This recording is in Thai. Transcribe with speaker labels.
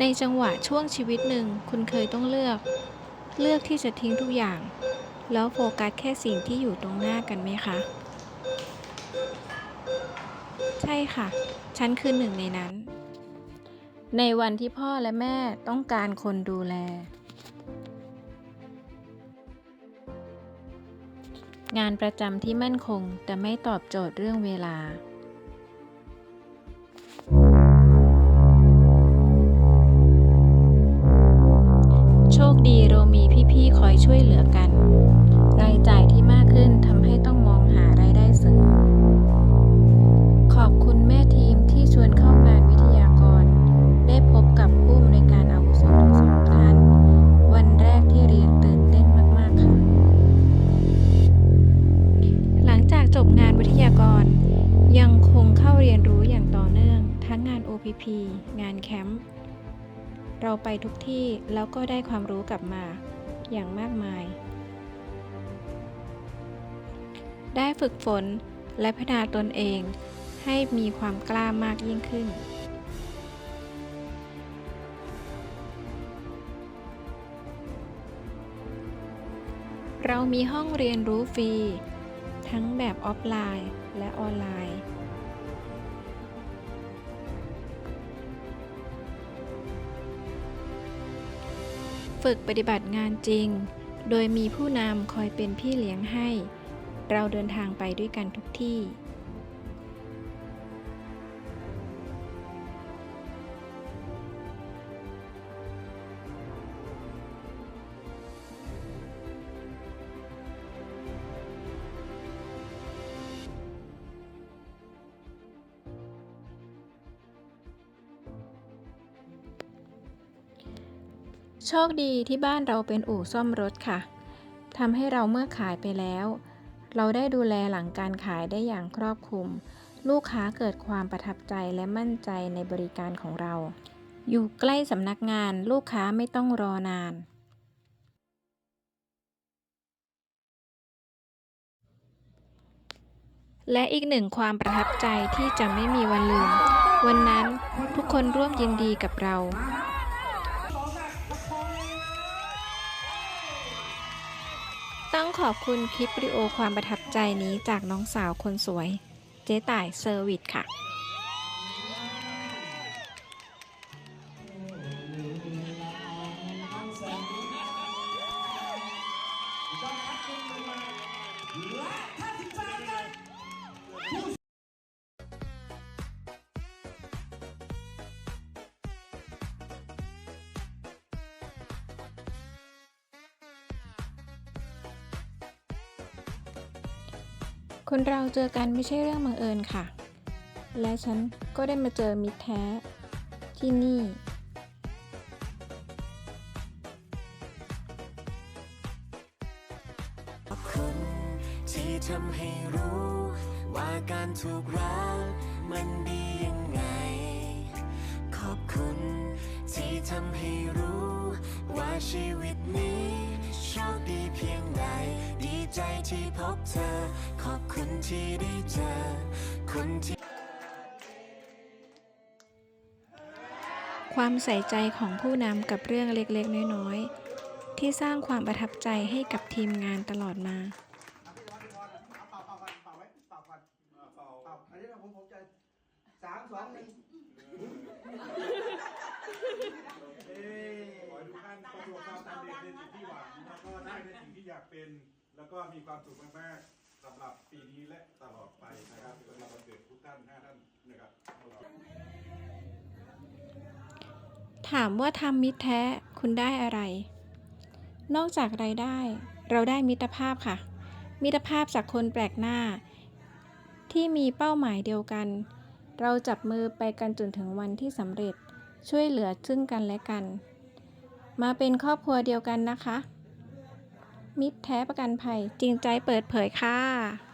Speaker 1: ในจังหวะช่วงชีวิตหนึ่งคุณเคยต้องเลือก เลือกที่จะทิ้งทุกอย่าง แล้วโฟกัสแค่สิ่งที่อยู่ตรงหน้ากันไหมคะ ใช่ค่ะ ฉันคือหนึ่งในนั้น ในวันที่พ่อและแม่ต้องการคนดูแล งานประจำที่มั่นคงแต่ไม่ตอบโจทย์เรื่องเวลา บงานวิทยากร ยังคงเข้าเรียนรู้อย่างต่อเนื่อง ทั้งงาน OPP งานแคมป์เราไปทุกที่แล้วก็ได้ความรู้กลับมาอย่างมากมาย ได้ฝึกฝนและพัฒนาตนเองให้มีความกล้ามากยิ่งขึ้น เรามีห้องเรียนรู้ฟรี ทั้งแบบออฟไลน์และออนไลน์ ฝึกปฏิบัติงานจริง โดยมีผู้นำคอยเป็นพี่เลี้ยงให้ เราเดินทางไปด้วยกันทุกที่ โชคดีที่บ้านเราเป็นอู่ซ่อมรถค่ะทำให้เราเมื่อขายไปแล้ว เราได้ดูแลหลังการขายได้อย่างครอบคลุม ลูกค้าเกิดความประทับใจและมั่นใจในบริการของเรา อยู่ใกล้สำนักงานลูกค้าไม่ต้องรอนาน และอีกหนึ่งความประทับใจที่จะไม่มีวันลืม วันนั้นทุกคนร่วมยินดีกับเรา ต้องขอบคุณคลิปวิดีโอความประทับใจนี้จากน้องสาวคนสวย เจ๊ต่ายเซอร์วิสค่ะ คนเราเจอกันไม่ใช่เรื่องบังเอิญค่ะ และฉันก็ได้มาเจอมิตรแท้ ที่นี่
Speaker 2: ขอบคุณที่ทำให้รู้ ว่าการถูกรักมันดียังไง ขอบคุณที่ทำให้รู้ ว่าชีวิตนี้ ชคดีเพียงใด ดีใจที่พบเธอ ขอบคุณที่ได้เจอ คนที่
Speaker 1: ความใส่ใจของผู้นำกับเรื่องเล็กๆ น้อยๆ ที่สร้างความประทับใจให้กับทีมงานตลอดมา
Speaker 3: สามสองหนึ่งเอ้ย
Speaker 4: ขอให้ทุกท่านประสบความสำเร็จในสิ่งที่หวัง ในสิ่งที่อยากเป็น แล้วก็มีความสุขมากๆสำหรับปีนี้และตลอดไปนะครับสำหรับวันเกิดทุกท่านห้าท่านนะครับ
Speaker 1: ถามว่าทำมิตรแท้คุณได้อะไร นอกจากไรายได้ เราได้มิตรภาพค่ะ มิตรภาพจากคนแปลกหน้า ที่มีเป้าหมายเดียวกัน เราจับมือไปกันจนถึงวันที่สำเร็จช่วยเหลือซึ่งกันและกัน มาเป็นครอบครัวเดียวกันนะคะ มิตรแท้ประกันภัยจริงใจเปิดเผยค่ะ